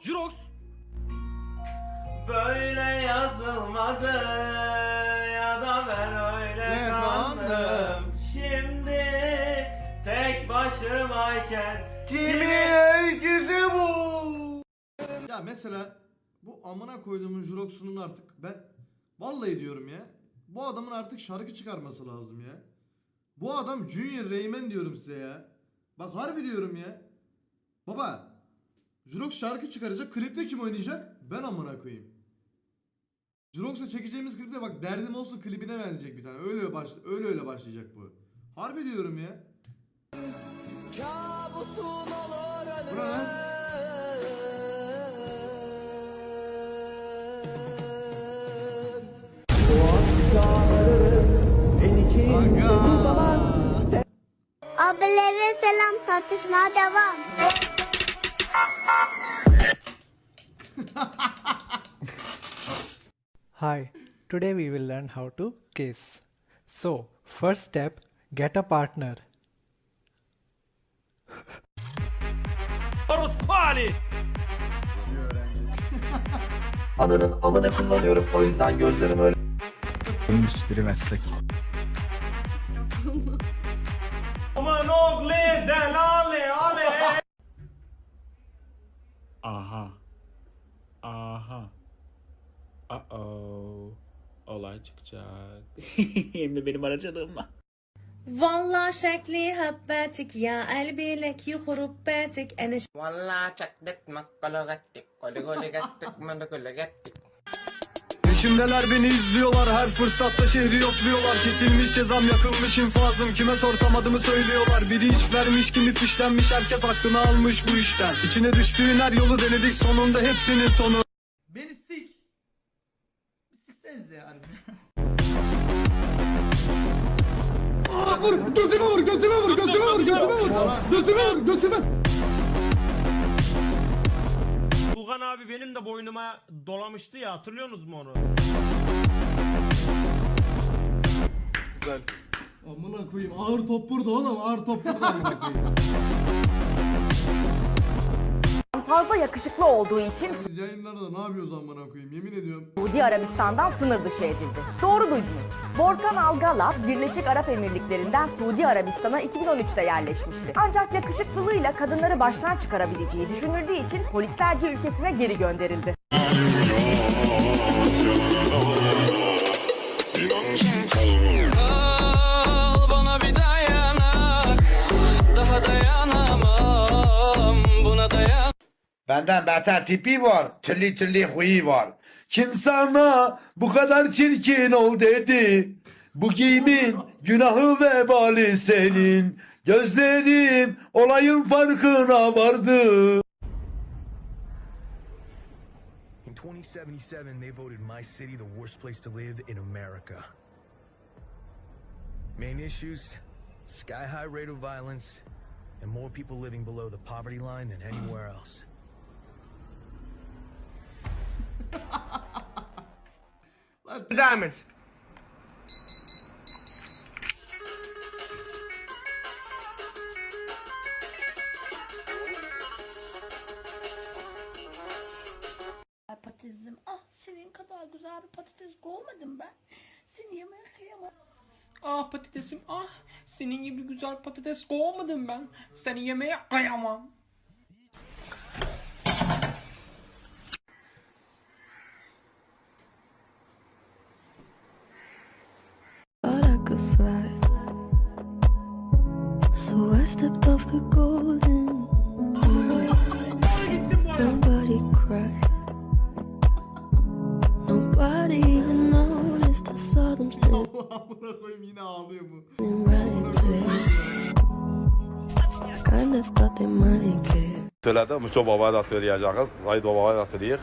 Jurox. Böyle yazılmadı ya da ben öyle Ne kandım. kandım? Şimdi tek başımayken Kimin öyküsü bu? Ya mesela bu amına koyduğumun Jurox'unun artık ben vallahi diyorum ya. Bu adamın artık şarkı çıkarması lazım ya. Bu adam Junior Rayman diyorum size ya. Bak harbi diyorum ya. Baba Jurox şarkı çıkaracak. Klipte kim oynayacak? Ben amına koyayım. Jurox'la çekeceğimiz klipte bak derdim olsun klibine verecek bir tane. Öyle baş öyle öyle başlayacak bu. Harbi diyorum ya. Bu ne lan? Aga. Abilere selam tartışma devam. Hi, today we will learn how to kiss. So, first step get a partner. Ali. Ananın amını kullanıyorum o yüzden gözlerim öyle. Endüstri meslek. Uh oh. Olay çıkacak. Hem de benim aracılığımla. Valla şekli habbetik ya elbilek yuhurup betik eneş. Valla çaktık makkalı gattik. Koli koli gattik mandakulu gattik. Peşimdeler beni izliyorlar her fırsatta şehri yokluyorlar Kesilmiş cezam yakılmış infazım kime sorsam adımı söylüyorlar Biri iş vermiş kimi fişlenmiş herkes aklını almış bu işten İçine düştüğün her yolu denedik sonunda hepsinin sonu Siksenize yani. Aa, vur götüme vur götüme vur götüme vur götüme vur götüme vur götüme. Tuğhan abi benim de boynuma dolamıştı ya hatırlıyorsunuz mu onu? Amına koyayım ağır top burada oğlum ağır top burada amına koyayım. Fazla yakışıklı olduğu için Biz yayınlarda ne yapıyoruz amına koyayım yemin ediyorum. Suudi Arabistan'dan sınır dışı edildi. Doğru duydunuz. Borkan Algala, Birleşik Arap Emirlikleri'nden Suudi Arabistan'a 2013'te yerleşmişti. Ancak yakışıklılığıyla kadınları baştan çıkarabileceği düşünüldüğü için polislerce ülkesine geri gönderildi. Benden beter tipi var. Türlü türlü huyu var. Kim sana bu kadar çirkin ol dedi. Bu giyimin günahı vebali senin. Gözlerim olayın farkına vardı. In 2077 they voted my city the worst place to live in America. Main issues, sky high rate of violence, and more people living below the poverty line than anywhere else. Lan Devam et Patatesim ah senin kadar güzel bir patates kovmadım ben. Seni yemeye kıyamam. Ah patatesim ah. Senin gibi güzel patates kovmadım ben. Seni yemeye kıyamam. Stepped off the golden Nobody cried Nobody even noticed I saw them standing amına koyayım yine ağlıyor bu. right there Kinda thought they might care Söyledim. Mustafa Baba'ya da söyleyeceğiz. Zahid Baba'ya da söyleyecek.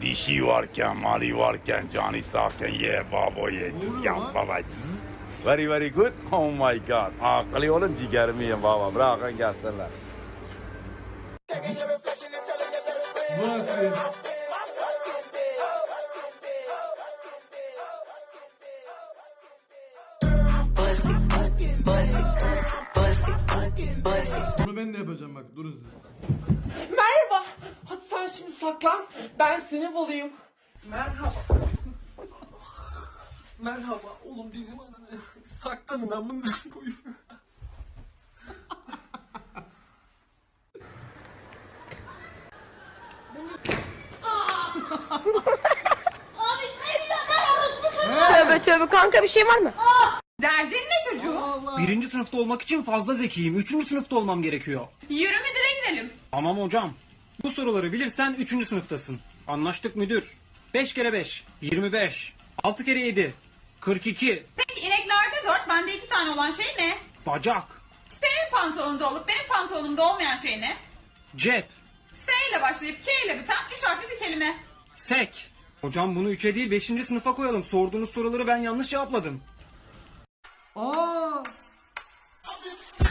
Dişi varken, mali varken, canı sağken ye babo ye. Cız yan baba cız. Very very good. Oh my god. Akıllı olun ciğerimi ye baba. Bırakın gelsinler. Bu nasıl? Bunu ben de yapacağım bak durun siz. Merhaba Hadi sen şimdi Saklan. Ben seni bulayım. Merhaba. Merhaba oğlum bizim adını saklanın amınızı koyun. Tövbe tövbe kanka bir şey var mı? Derdin ne çocuğum? Allah. Birinci sınıfta olmak için fazla zekiyim. Üçüncü sınıfta olmam gerekiyor. Yürü müdüre gidelim. Tamam hocam. Bu soruları bilirsen üçüncü sınıftasın. Anlaştık müdür. 5 kere 5, 25. 6 kere 7, 42. Peki ineklerde dört, bende iki tane olan şey ne? Bacak, Senin pantolonunda olup benim pantolonumda olmayan şey ne? cep, S ile başlayıp K ile biten üç harfli bir kelime. sek. Hocam bunu 3'e değil 5. sınıfa koyalım. Sorduğunuz soruları ben yanlış cevapladım. Aa!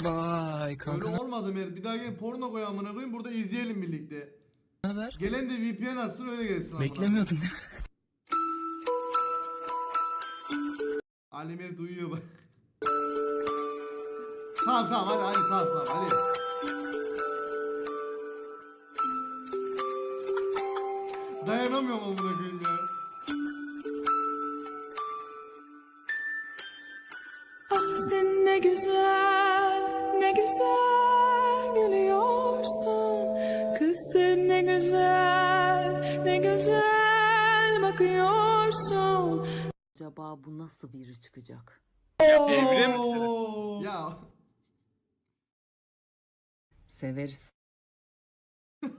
Vay Öyle olmadı Mert. Bir daha gel porno koy amına koyayım burada izleyelim birlikte. haber? Gelen de VPN atsın öyle gelsin amına. Beklemiyordun. Mert uyuyor bak. tamam tamam hadi hadi tamam tamam hadi. Dayanamıyorum amına koyayım ya. Ah sen ne güzel, ne güzel gülüyorsun. Kız sen ne güzel, ne güzel bakıyorsun. Acaba bu nasıl biri çıkacak? Evrim. Ya Severiz.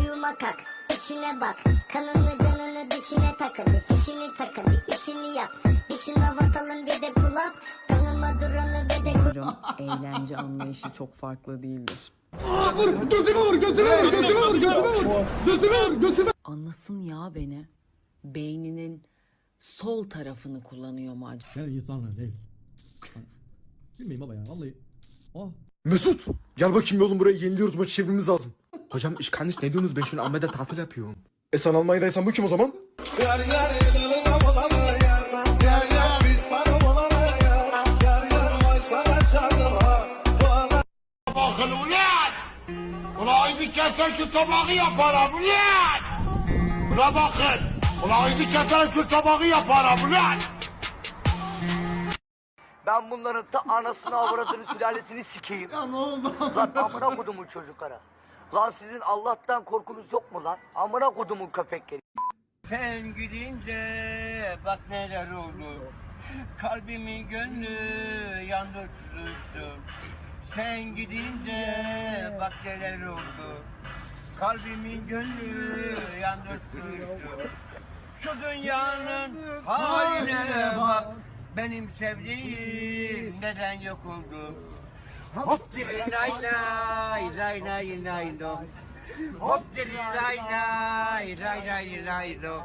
Uyuma kalk, işine bak. Kanını canını dişine takılı. Fişini takılı, işini yap. Bir şınav atalım bir de pull up. Tanıma duranı ve de Umarım eğlence anlayışı çok farklı değildir. Aa, vur götüme vur götüme vur götüme vur götüme vur. Götüme vur götüme. Anlasın ya beni. Beyninin sol tarafını kullanıyor mu acaba? Ben insanlar değil. Bilmeyeyim baba ya vallahi. Oh. Mesut gel bakayım oğlum buraya yeniliyoruz maçı çevirmemiz lazım. Hocam iş kardeş ne diyorsunuz ben şunu Ahmet'e tatil yapıyorum. E sen Almanya'daysan bu kim o zaman? Bakın ulan. Ulan izi keser şu tabağı yaparım ulan. Buna bakın. Ulan izi keser şu tabağı yaparım ulan. Ben bunların ta anasını avradını sülalesini sikeyim. Ya ne oldu? Lan amına kodumun çocuklara. Lan sizin Allah'tan korkunuz yok mu lan? Amına kodumun köpekleri. Sen gidince bak neler oldu. Kalbimin gönlü yandı tutuştu. Sen gidince bak neler oldu. Kalbimin gönlü yandı tutuştu. Şu dünyanın haline bak. Benim sevdiğim neden yok oldu? Hop diri lay lay lay lay lay lo. Hop diri lay lay lay lay lay lo.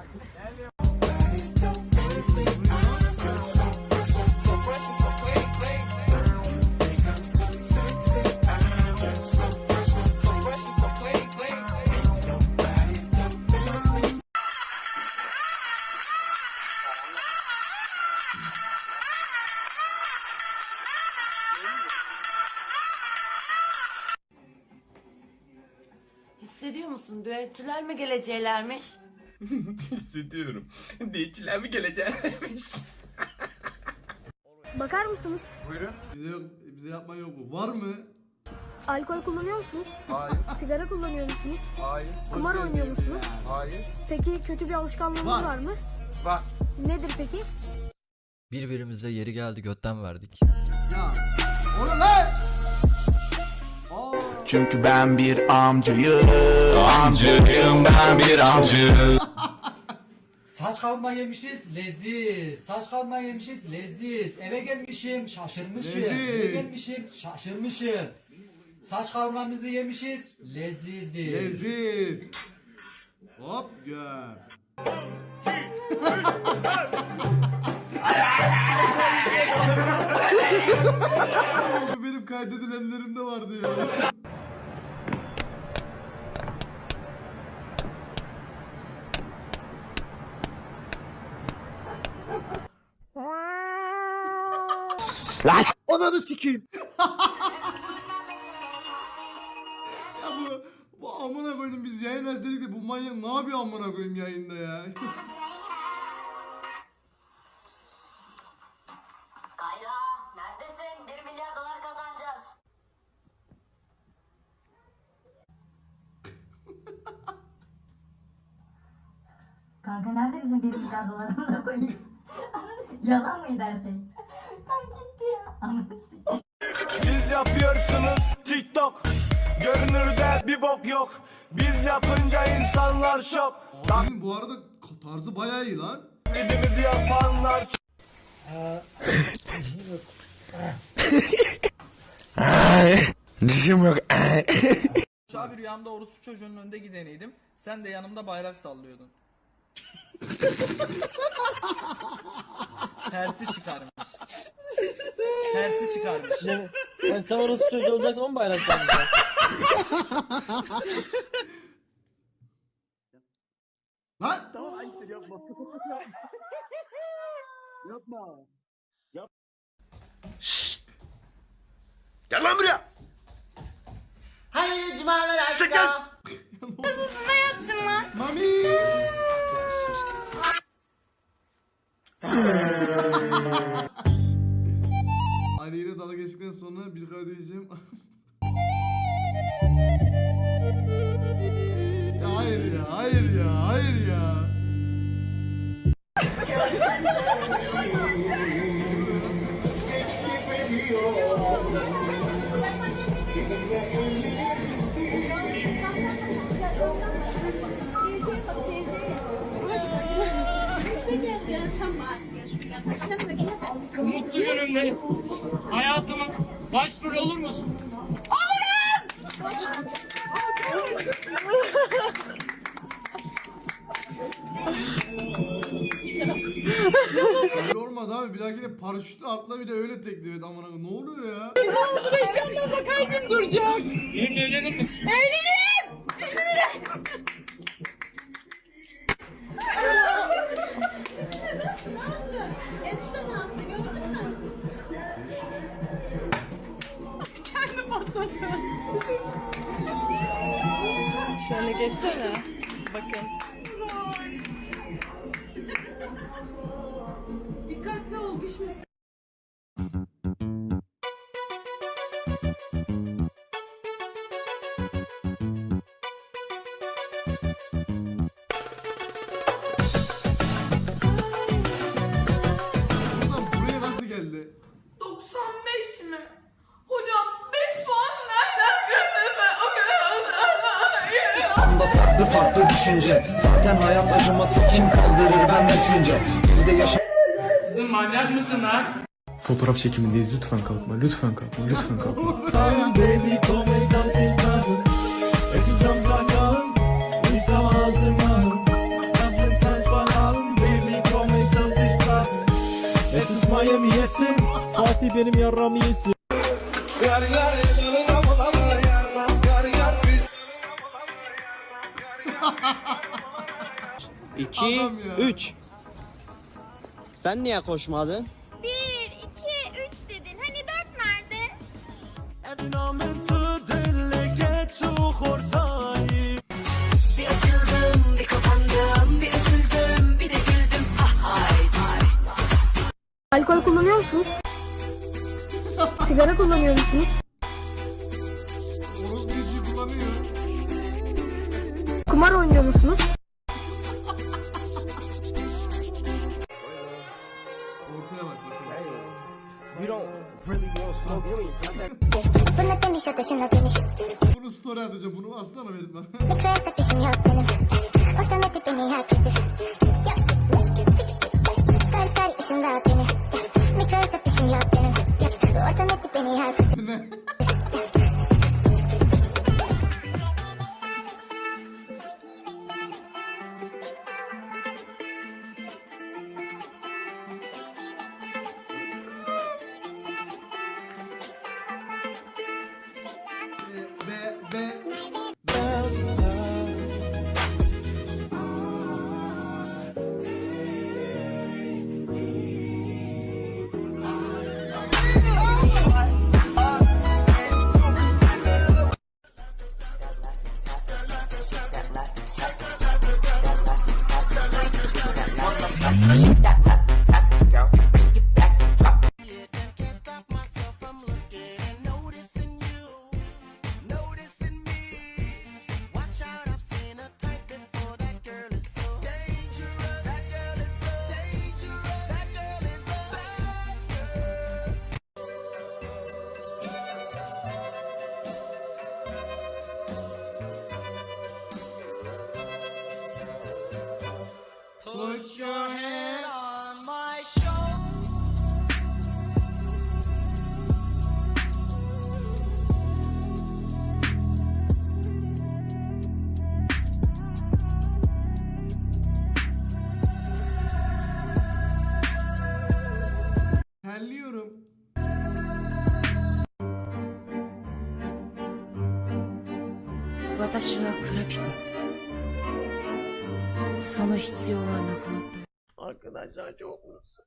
Hissediyor musun? Düetçiler mi geleceklermiş? Hissediyorum. Değişçiler mi gelecekmiş? Bakar mısınız? Bize yok, bize yapma yok mu? Var mı? Alkol kullanıyor musunuz? Hayır, Sigara kullanıyor musunuz? hayır, Kumar oynuyor musunuz? hayır. Peki kötü bir alışkanlığınız Var. var mı? Var. Nedir peki? Birbirimize yeri geldi götten verdik. Ya. Onu lan! Çünkü ben bir amcayım. Amcayım ben bir amcı. Saç kavurma yemişiz leziz. Saç kavurma yemişiz leziz. Eve gelmişim şaşırmışım. Leziz. Eve gelmişim şaşırmışım. Saç kavurmamızı yemişiz lezizdir. Leziz. Hop gör. Kaydedilenlerimde vardı ya. Ananı sikeyim. Ya bu, bu amına koydum biz yayın özledik de bu manyak ne yapıyor amına koyayım yayında ya. Kanka nerede bizim 1 milyar dolarımızı koyayım? Yalan mıydı her şey? Kanka gitti ya. Anasını Siz yapıyorsunuz TikTok Görünürde bir bok yok Biz yapınca insanlar şok Abinin bu arada tarzı bayağı iyi lan. Taklidimizi yapanlar Dişim yok. Abi rüyamda orospu çocuğunun önünde gideneydim. Sen de yanımda bayrak sallıyordun. Tersi çıkarmış. Tersi çıkarmış. Ben sen orası çocuğu olacaksa on bayrak sanacağım. Lan! Gel lan buraya. Hayırlı cumalar aşkım. Mami! Mutlu günümde hayatımın başrolü olur musun? Öyle olmadı abi. Bir dahakine paraşütle atla bir de öyle teklif et amına koyayım. Ne oluyor ya? Benimle evlenir misin? Enişte Şöyle geçsene. Bakın. Farklı düşünce. Zaten hayat acıması kim kaldırır ben düşünce. Elde yaşa Kızım manyak mısın lan? Fotoğraf çekimindeyiz. Lütfen kalkma lütfen kalkma lütfen kalkma. Miami yesin Fatih benim yarram yesin 2 Adam ya. 3 Sen niye koşmadın? 1, 2, 3 dedin. Hani 4 nerede? Bir açıldım, bir kapandım, bir üzüldüm, bir de güldüm. Ha hayt. Alkol kullanıyor musunuz? Sigara kullanıyor musunuz? Orospu işi kullanıyor. Kumar oynuyor musunuz? Bunu story atacağım. Bunu aslana verin bana. Hesap işim yok benim. Otomatik beni herkesi. Çıkar çıkar işinde beni. Mikro hesap yok benim. Otomatik beni herkesi. ne? 私はクラピカその必要はなくなった Arkadaşlar çok mutlu.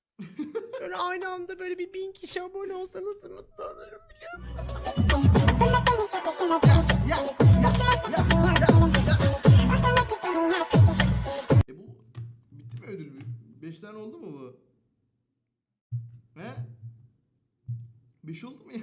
Böyle aynı anda böyle bir bin kişi abone olsa nasıl mutlu olurum biliyor musun? E bu bitti mi ödül? 5 tane oldu mu bu? He? 5 oldu mu ya?